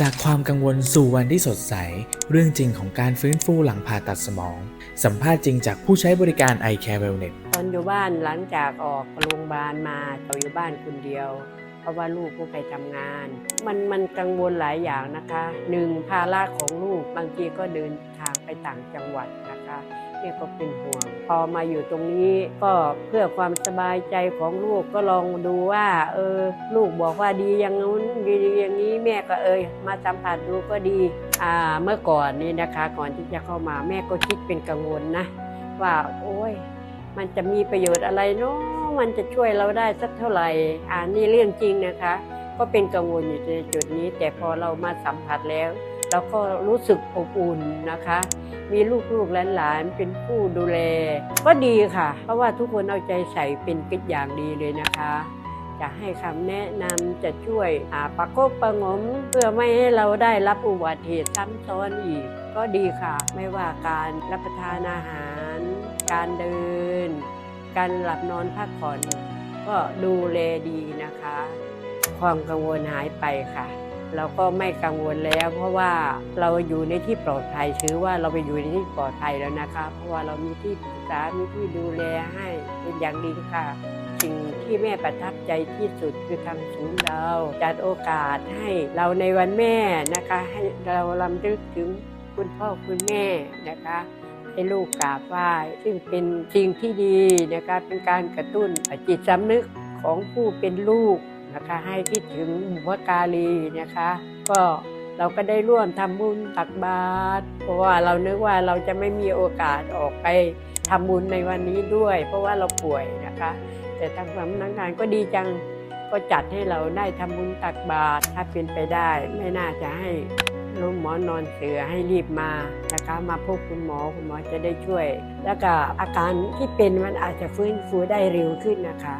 จากความกังวลสู่วันที่สดใส เรื่องจริงของการฟื้นฟูหลังผ่าตัดสมอง สัมภาษณ์จริงจากผู้ใช้บริการ i Care Wellness ตอนอยู่บ้านหลังจากออกโรงพยาบาลมาเราอยู่บ้านคนเดียว เพราะว่าลูกก็ไปทำงาน มันมันกังวลหลายอย่างนะคะหนึ่งภาระของลูกบางทีก็เดินทาง ต่างจังหวัดนะคะเนี่ยก็เป็นห่วง พอมาอยู่ตรงนี้ก็เพื่อความสบายใจของลูกก็ลองดูว่าเออลูกบอกว่าดีอย่างนู้นดีอย่างนี้แม่ก็เอยมาสัมผัสดูก็ดีอ่าเมื่อก่อนนี่นะคะ ก่อนที่จะเข้ามาแม่ก็คิดเป็นกังวลนะว่าโอ้ยมันจะมีประโยชน์อะไรเนาะมันจะช่วยเราได้สักเท่าไหร่อ่านี่เรื่องจริงนะคะ ก็เป็นกังวลอยู่ในจุดนี้ แต่พอเรามาสัมผัสแล้ว เราก็รู้สึกอบอุ่นนะคะ มีลูกๆหลานๆเป็นผู้ดูแล ก็ดีค่ะ เพราะว่าทุกคนเอาใจใส่เป็นกิจอย่างดีเลยนะคะ จะให้คำแนะนำจะช่วยหาประกบประงม เพื่อไม่ให้เราได้รับอุบัติเหตุซ้ำซ้อนอีก ก็ดีค่ะ ไม่ว่าการรับประทานอาหาร การเดิน การหลับนอนพักผ่อน ก็ดูแลดีนะคะ ความกังวลหายไปค่ะ เราก็ไม่กังวลแล้ว เพราะว่าเราอยู่ในที่ปลอดภัยถือว่าเราไปอยู่ในที่ปลอดภัยแล้วนะคะ เพราะว่าเรามีที่ปรึกษา มีที่ดูแลให้เป็นอย่างดีค่ะสิ่งที่แม่ประทับใจที่สุดคือทางศูนย์เราจัดโอกาสให้เราในวันแม่นะคะ ให้เราลำลึกถึงคุณพ่อคุณแม่นะคะให้ลูกกราบไหว้ซึ่งเป็นสิ่งที่ดีนะคะเป็นการกระตุ้นจิตสำนึกของผู้เป็นลูก นะคะ ให้คิดถึงบุพการีนะคะ ก็เราก็ได้ร่วมทำบุญตักบาตรเพราะว่าเรานึกว่าเราจะไม่มีโอกาสออกไปทำบุญในวันนี้ด้วย เพราะว่าเราป่วยนะคะ แต่ทางสำนักงานก็ดีจังก็จัดให้เราได้ทำบุญตักบาตรถ้าเป็นไปได้ ไม่น่าจะให้ล้มหมอนอนเสือให้รีบมานะคะมาพบคุณหมอคุณหมอจะได้ช่วย แล้วก็อาการที่เป็นมันอาจจะฟื้นฟูได้เร็วขึ้นนะคะ